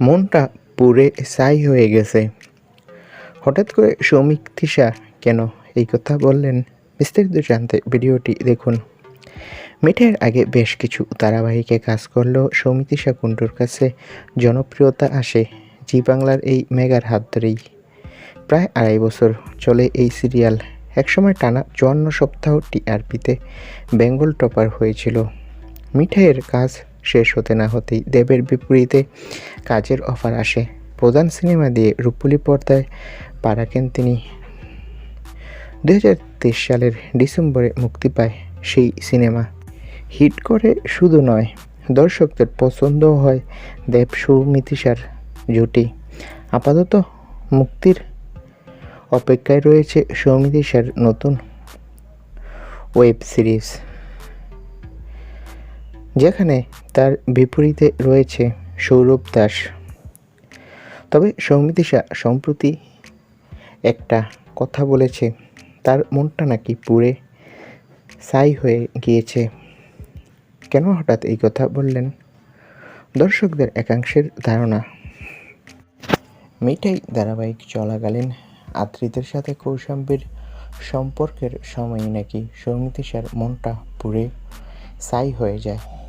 মনটা পুরে ছাই হয়ে গেছে। হঠাৎ করে সৌমিক তিশা কেন এই কথা বললেন বিস্তারিত জানতে ভিডিওটি দেখুন। মিঠের আগে বেশ কিছু ধারাবাহিকে কাজ করলেও সৌমিতিশা কুণ্ডুর কাছে জনপ্রিয়তা আসে জি বাংলার এই মেগার হাত ধরেই। প্রায় আড়াই বছর চলে এই সিরিয়াল। একসময় টানা চুয়ান্ন সপ্তাহ টিআরপিতে বেঙ্গল টপার হয়েছিল। মিঠাইয়ের কাজ শেষ হতে না হতেই দেবের বিপরীতে কাজের অফার আসে। প্রধান সিনেমা দিয়ে রূপলি পর্দায় পা রাখেন তিনি? দু হাজার তেইশ সালের ডিসেম্বরে মুক্তি পায় সেই সিনেমা। হিট করে শুধু নয়, দর্শকদের পছন্দও হয় দেব সৌমিতিশার জুটি। আপাতত মুক্তির অপেক্ষায় রয়েছে সৌমিতিশার নতুন ওয়েব সিরিজ। যেখানে তার বিপরীতে রয়েছে সৌরভ দাস। তবে সৌমিতিশা সম্প্রতি একটা কথা বলেছে, তার মনটা নাকি পুড়ে ছাই হয়ে গিয়েছে। কেন হঠাৎ এই কথা বললেন? দর্শকদের একাংশের ধারণা। মিঠাই ধারাবাহিক চলাকালীন আত্রিতের সাথে কৌশাম্বীর সম্পর্কের সময় নাকি সৌমিতিশার মনটা পুরে ছাই হয়ে যায়।